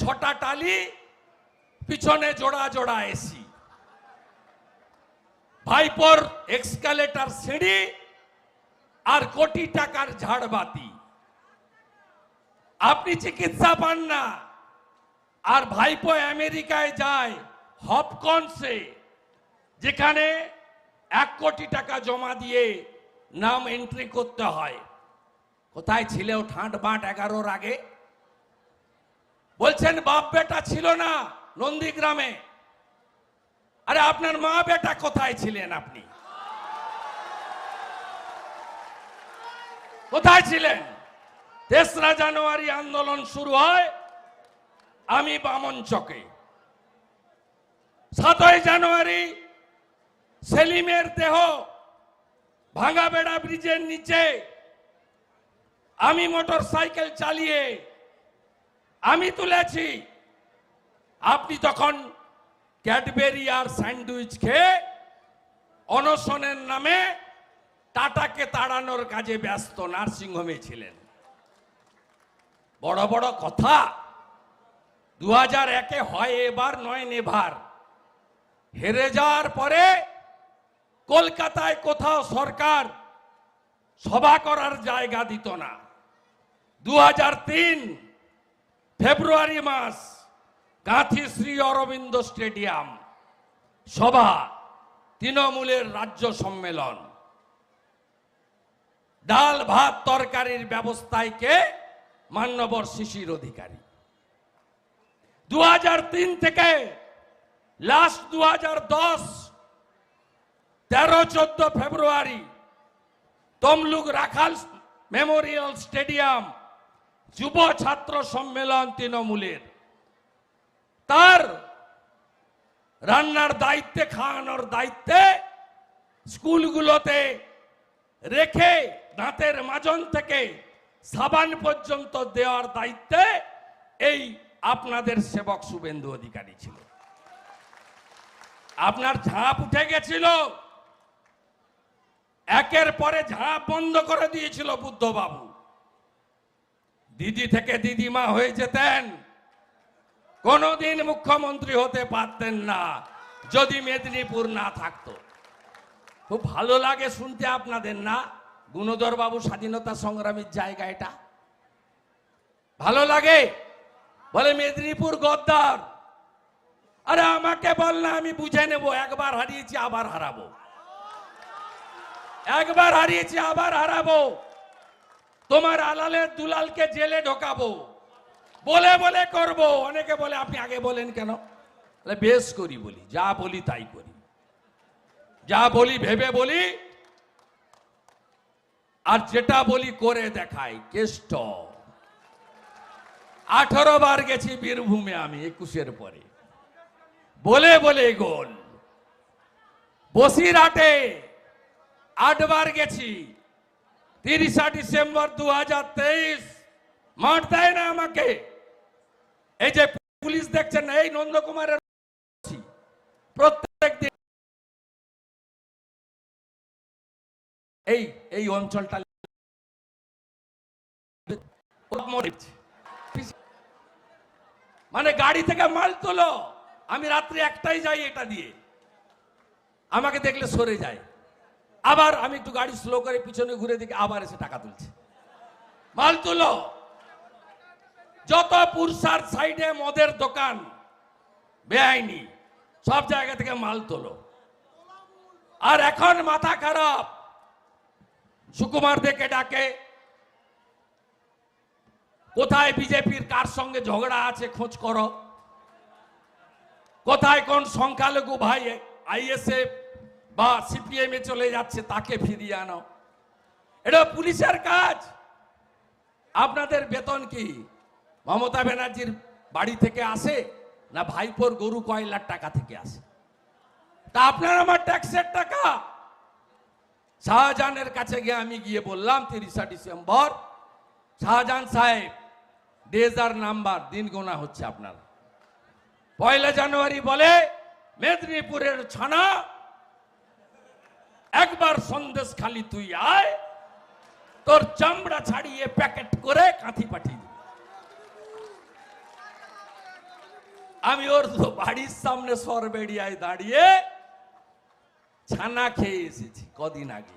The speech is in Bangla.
ছটা টালি, পিছনে জোড়া জোড়া এসি ভাইপোর এক্সকালেটার সিঁড়ি আর কোটি টাকার ঝাড়বাতি আপনি চিকিৎসা পান না, আর ভাইপো আমেরিকায় যায় হপকনসে, যেখানে এক কোটি টাকা জমা দিয়ে নাম এন্ট্রি করতে হয়। কোথায় ছিল ঠাঁট বাঁট এগারোর আগে? বলছেন, বাপ বেটা ছিল না নন্দীগ্রামে। আরে আপনার মা বেটা কোথায় ছিলেন আপনি? কোথায় ছিলেন? তেসরা জানুয়ারি আন্দোলন শুরু হয় আমি বামন চকে। সাতই জানুয়ারি সেলিমের দেহ ভাঙা বেড়া ব্রিজের নিচে আমি মোটর সাইকেল চালিয়ে আমি তুলেছি। আপনি তখন ক্যাডবেরি আর স্যান্ডউইচ খেয়ে অনশনের নামে টাটাকে তাড়ানোর কাজে ব্যস্ত নার্সিংহোমে ছিলেন। বড় বড় কথা দু হাজার একে হয় এবার নয় নেভার। হেরে যাওয়ার পরে কলকাতায় কোথাও সরকার সভা করার জায়গা দিত না। দু হাজার তিন ফেব্রুয়ারি মাস, গাঁথি শ্রী অরবিন্দ স্টেডিয়াম, সভা, তৃণমূলের রাজ্য সম্মেলন। ডাল ভাত তরকারির ব্যবস্থায় কে? মান্যবর শিশির অধিকারী। দু থেকে লাস্ট দু হাজার দশ, তেরো চোদ্দ ফেব্রুয়ারি, তমলুক রাখাল মেমোরিয়াল স্টেডিয়াম যুব ছাত্র সম্মেলন তৃণমূলের। তার রান্নার দায়িত্বে, খাওয়ানোর দায়িত্বে স্কুলগুলোতে রেখে দাঁতের মাজন থেকে সাবান পর্যন্ত দেওয়ার দায়িত্বে এই আপনাদের সেবক শুভেন্দু অধিকারী ছিল। আপনার ঝাঁপ উঠে গেছিল। একের পরে ঝাঁপ বন্ধ করে দিয়েছিল বুদ্ধবাবু। দিদি থেকে দিদিমা হয়ে যেতেন। কোনোদিন মুখ্যমন্ত্রী হতে পারতেন না, যদি মেদিনীপুর না থাকতো। খুব ভালো লাগে শুনতে আপনাদের, না? গুণধর বাবু স্বাধীনতা সংগ্রামীর জায়গা এটা। ভালো লাগে? বলে, মেদিনীপুর গদ্দার। আরে, আমাকে বল না, আমি বুঝে নেব, একবার হারিয়েছি, আবার হারাবো। একবার হারিয়েছি, আবার হারাবো। তোমার আলালের দুলালকে জেলে ঢোকাবো। বলে বলে করব। অনেকে বলে, আপনি আগে বলেন কেন? বেশ করি বলি, যা বলি তাই করি। যা বলি, ভেবে বলি। আর যেটা বলি করে দেখাই, কেষ্ট। আঠারো বার গেছি বীরভূমে আমি একুশের পরে। বলে বলে গোল। বসিরহাটে আটবার গেছি। তিরিশা ডিসেম্বর দু হাজার তেইশ। মাঠ দেয় না আমাকে। এই যে পুলিশ দেখছেন, এই নন্দকুমারের প্রত্যেক দিন এই এই অঞ্চলটা মানে গাড়ি থেকে মাল তোলো। আমি রাত্রি একটাই যাই এটা দিয়ে। আমাকে দেখলে সরে যায়। আবার আমি একটু গাড়ি স্লো করে পিছনে ঘুরে দেখি, আবার এসে টাকা তুলছে। মাল তুলো। যত পুরসার সাইডে মদের দোকান, বেআইনি, সব জায়গা থেকে মাল তোলো। আর এখন মাথা খারাপ। সুকুমার দেখে ডাকে। কোথায় বিজেপির কার সঙ্গে ঝগড়া আছে খোঁজ করো। কোথায় কোন সংখ্যালঘু ভাই, আইএসএফ বা সিপিএম চলে যাচ্ছে, তাকে ফিরিয়ে আনো। এটা পুলিশের কাজ। আপনাদের বেতন কি? মমতা ব্যানার্জির বাড়ি থেকে আসে না ভাইপোর গরু কয়লার টাকা থেকে আসে? তা আপনার আমার ট্যাক্সের টাকা। শাহজাহানের কাছে গিয়ে আমি গিয়ে বললাম, তিরিশা ডিসেম্বর, শাহজাহান সাহেব ডেজার নাম্বার, দিন গোনা হচ্ছে আপনার। পয়লা জানুয়ারি বলে মেদিনীপুরের ছানা একবার সন্দেশ খালি তুই আয়, তোর চামড়া ছাড়িয়ে প্যাকেট করে কাঁথি পাঠিয়ে আমি ওর বাড়ির সামনে সরবেড়িয়ায় দাঁড়িয়ে ছানা খেয়ে এসেছি কদিন আগে।